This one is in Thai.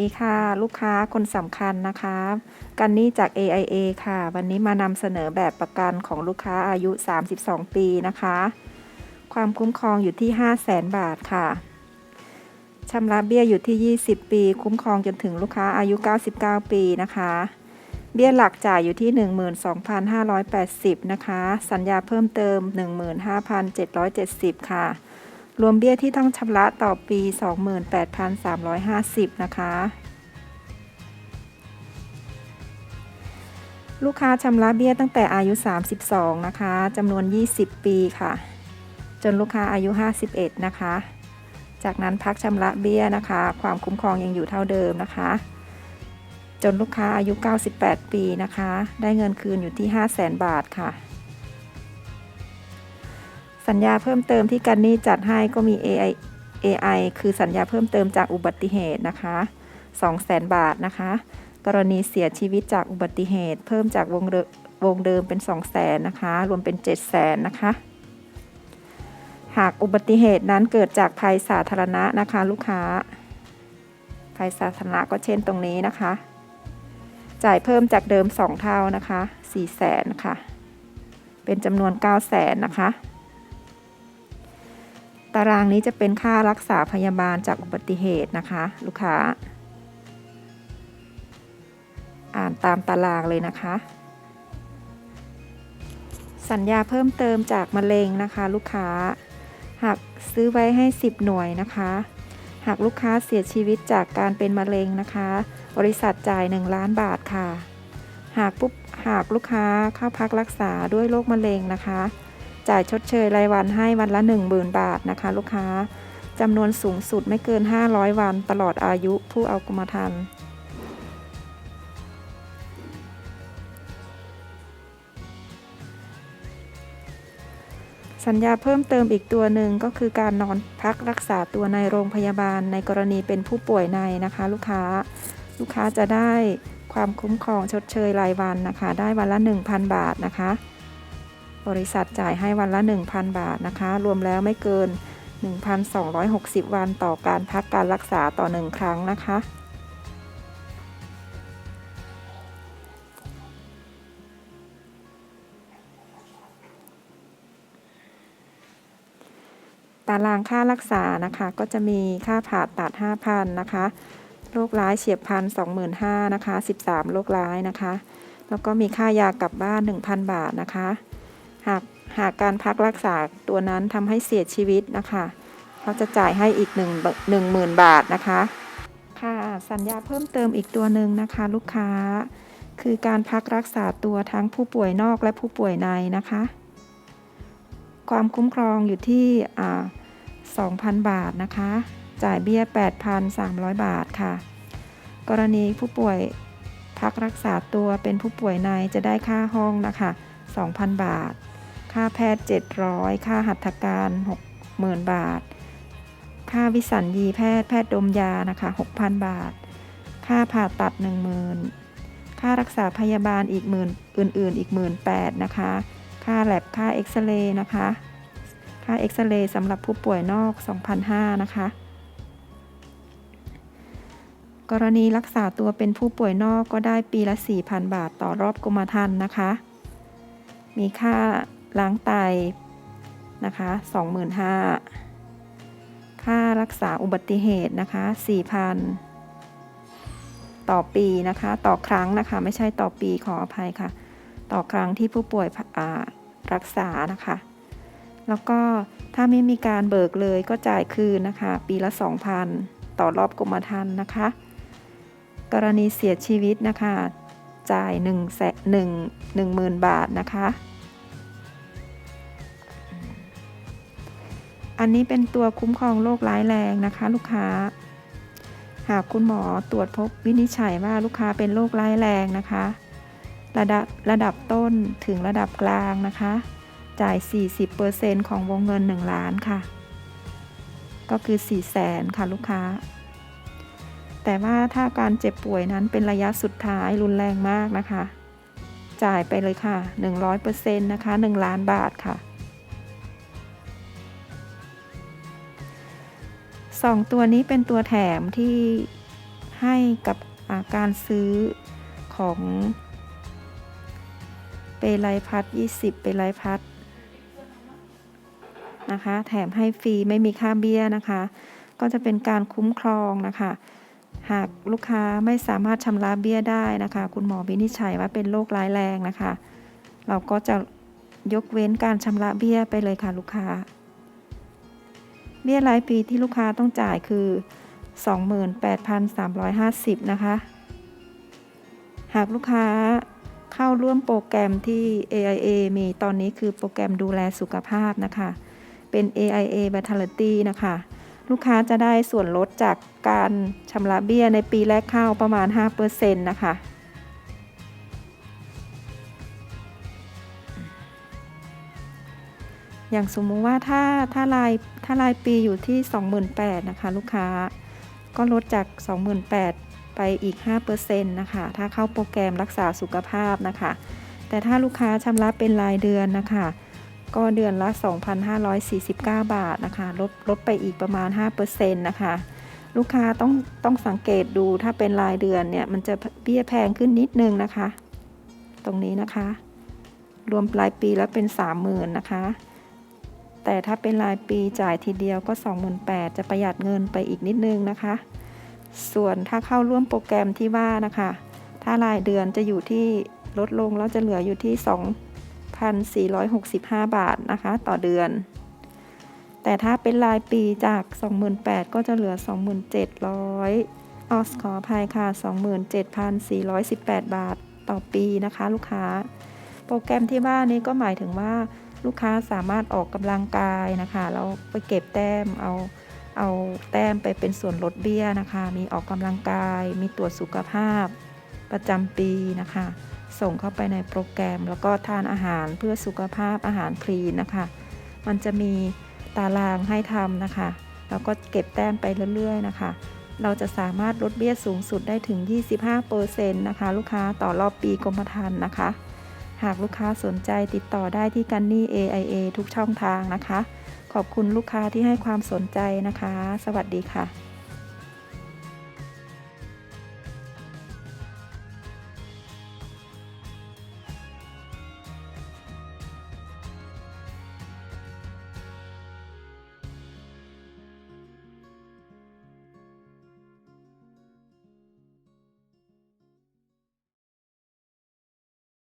ดีค่ะลูกค้าคนสำคัญนะคะ กันนี่จาก AIA ค่ะ วันนี้มานำเสนอแบบประกันของลูกค้าอายุ 32 ปีนะคะ ความคุ้มครองอยู่ที่ 5 0 0แสนบาทค่ะชำระเบี้ยอยู่ที่ 20 ปี คุ้มครองจนถึงลูกค้าอายุ 99 ปีนะคะ เบี้ยหลักจ่ายอยู่ที่ 12,580 นะคะ สัญญาเพิ่มเติม 15,770 ค่ะ รวมเบี้ยที่ต้องชำระต่อปี 28,350 นะคะ ลูกค้าชำระเบี้ยตั้งแต่อายุ 32 นะคะจำนวน 20 ปีค่ะ จนลูกค้าอายุ 51 นะคะ จากนั้นพักชำระเบี้ยนะคะ ความคุ้มครองยังอยู่เท่าเดิมนะคะ จนลูกค้าอายุ 98 ปีนะคะ ได้เงินคืนอยู่ที่ 500,000 บาทค่ะ สัญญาเพิ่มเติมที่กันนี่จัดให้ก็มี AI AI คือสัญญาเพิ่มเติมจากอุบัติเหตุนะคะ200,000 บาทนะคะ กรณีเสียชีวิตจากอุบัติเหตุ เพิ่มจากวงเวงเดิมเป็น 200,000นะคะ รวมเป็น 700,000นะคะ หากอุบัติเหตุนั้นเกิดจากภัยสาธารณะนะคะ ลูกค้า ภัยสาธารณะก็เช่นตรงนี้นะคะ จ่ายเพิ่มจากเดิม 2 เท่านะคะ400,000นะคะเป็นจำนวน 900,000นะคะ ตารางนี้จะเป็นค่ารักษาพยาบาลจากอุบัติเหตุนะคะ ลูกค้า อ่านตามตารางเลยนะคะ สัญญาเพิ่มเติมจากมะเร็งนะคะ ลูกค้า หากซื้อไว้ให้ 10 หน่วยนะคะ หากลูกค้าเสียชีวิตจากการเป็นมะเร็งนะคะ บริษัทจ่าย 1 ล้านบาทค่ะ หากปุ๊บหากลูกค้าเข้าพักรักษาด้วยโรคมะเร็งนะคะ จ่ายชดเชยรายวันให้วันละ 10,000 บาทนะคะ ลูกค้าจำนวนสูงสุดไม่เกิน 500 วันตลอดอายุผู้เอากรมธรรม์สัญญาเพิ่มเติมอีกตัวหนึ่งก็คือการนอนพักรักษาตัวในโรงพยาบาลในกรณีเป็นผู้ป่วยในนะคะ ลูกค้าลูกค้าจะได้ความคุ้มครองชดเชยรายวันนะคะ ได้วันละ 1,000 บาทนะคะ บริษัทจ่ายให้วันละ 1,000 บาทนะคะ รวมแล้วไม่เกิน 1,260 วันต่อการพักการรักษาต่อ 1 ครั้งนะคะ ตารางค่ารักษานะคะก็จะมีค่าผ่าตัด 5,000 นะคะโรคร้ายเฉียบพลัน25,000นะคะ 13 โรคร้ายนะคะ แล้วก็มีค่ายากลับบ้าน 1,000 บาทนะคะ หากหากการพักรักษาตัวนั้นทำให้เสียชีวิตนะคะเขาจะจ่ายให้อีก1 1 0,000 บาทนะคะ ค่ะสัญญาเพิ่มเติมอีกตัวหนึ่งนะคะ ลูกค้า คือการพักรักษาตัวทั้งผู้ป่วยนอกและผู้ป่วยในนะคะ ความคุ้มครองอยู่ที่อ่า2,000 บาทนะคะ จ่ายเบี้ย 8,300 บาทค่ะ กรณีผู้ป่วยพักรักษาตัวเป็นผู้ป่วยในจะได้ค่าห้องนะคะ 2,000 บาท ค่าแพทย์ 700 ค่าหัตถการ 60,000 บาท ค่าวิสัญญีแพทย์แพทย์ดมยานะคะ 6,000 บาท ค่าผ่าตัด 10,000 ค่ารักษาพยาบาลอีกหมื่นอื่น ๆ อีก18,000นะคะ ค่าแลบค่าเอ็กซเรย์นะคะ ค่าเอ็กซเรย์สำหรับผู้ป่วยนอก 2,500 นะคะ กรณีรักษาตัวเป็นผู้ป่วยนอกก็ได้ปีละ 4,000 บาทต่อรอบกรมธรรม์นะคะมีค่า ล้างไตนะคะ25,000ค่ารักษาอุบัติเหตุนะคะ4,000 ต่อปีนะคะ ต่อครั้งนะคะ ไม่ใช่ต่อปีขออภัยค่ะ ต่อครั้งที่ผู้ป่วยรักษานะคะ แล้วก็ถ้าไม่มีการเบิกเลยก็จ่ายคืนนะคะ ปีละ 2,000 ต่อรอบกรมธรรม์นะคะ กรณีเสียชีวิตนะคะ จ่าย1แสน1 10,000 บาทนะคะ อันนี้เป็นตัวคุ้มครองโรคร้ายแรงนะคะ ลูกค้า หากคุณหมอตรวจพบวินิจฉัยว่าลูกค้าเป็นโรคร้ายแรงนะคะ ระดับระดับต้นถึงระดับกลางนะคะ จ่าย 40%ของวงเงิน 1 ล้านค่ะ ก็คือ 4 0 0แสนค่ะลูกค้า แต่ว่าถ้าการเจ็บป่วยนั้นเป็นระยะสุดท้ายรุนแรงมากนะคะ จ่ายไปเลยค่ะ 100%นะคะ 1 ล้านบาทค่ะ สองตัวนี้เป็นตัวแถมที่ให้กับาการซื้อของเปไลพัด20 เปไลพัดนะคะ แถมให้ฟรีไม่มีค่าเบี้ยนะคะ ก็จะเป็นการคุ้มครองนะคะ หากลูกค้าไม่สามารถชำระเบี้ยได้นะคะ คุณหมอวินิจฉัยว่าเป็นโรคร้ายแรงนะคะ เราก็จะยกเว้นการชำระเบี้ยไปเลยค่ะลูกค้า เบี้ยรายปีที่ลูกค้าต้องจ่ายคือ 28,350 นะคะ หากลูกค้าเข้าร่วมโปรแกรมที่ AIA มีตอนนี้คือโปรแกรมดูแลสุขภาพนะคะ เป็น AIA Vitality นะคะ ลูกค้าจะได้ส่วนลดจากการชำระเบี้ยในปีแรกเข้าประมาณ 5%นะคะ อย่างสมมุติว่าถ้าถ้ารายถ้ารายปีอยู่ที่ 28,000นะคะลูกค้า ก็ลดจาก 28,000 ไปอีก 5%นะคะ ถ้าเข้าโปรแกรมรักษาสุขภาพนะคะ แต่ถ้าลูกค้าชำระเป็นรายเดือนนะคะ ก็เดือนละ 2,549 บาทนะคะ ลดลดไปอีกประมาณ 5%นะคะ ลูกค้าต้องต้องสังเกตดูถ้าเป็นรายเดือนเนี่ยมันจะเบี้ยแพงขึ้นนิดนึงนะคะ ตรงนี้นะคะ รวมรายปีแล้วเป็น 30,000นะคะ แต่ถ้าเป็นรายปีจ่ายทีเดียวก็ 28,000จะประหยัดเงินไปอีกนิดนึงนะคะ ส่วนถ้าเข้าร่วมโปรแกรมที่ว่านะคะ ถ้ารายเดือนจะอยู่ที่ลดลงแล้วจะเหลืออยู่ที่ 2,465 บาทนะคะ ต่อเดือน แต่ถ้าเป็นรายปีจาก 28,000ก็จะเหลือ 2,700ออสขออภัยค่ะ 27,418 บาทต่อปีนะคะ ลูกค้า โปรแกรมที่ว่านี้ก็หมายถึงว่า ลูกค้าสามารถออกกำลังกายนะคะแล้วไปเก็บแต้มเอาเอาแต้มไปเป็นส่วนลดเบี้ยนะคะ มีออกกำลังกาย มีตรวจสุขภาพประจำปีนะคะ ส่งเข้าไปในโปรแกรม แล้วก็ทานอาหารเพื่อสุขภาพอาหารคลีนนะคะ มันจะมีตารางให้ทำนะคะ แล้วก็เก็บแต้มไปเรื่อยๆนะคะ เราจะสามารถลดเบี้ยสูงสุดได้ถึง 25%นะคะ ลูกค้าต่อรอบปีกรมธรรม์นะคะ หากลูกค้าสนใจติดต่อได้ที่กันนี่ AIA ทุกช่องทางนะคะ ขอบคุณลูกค้าที่ให้ความสนใจนะคะ สวัสดีค่ะ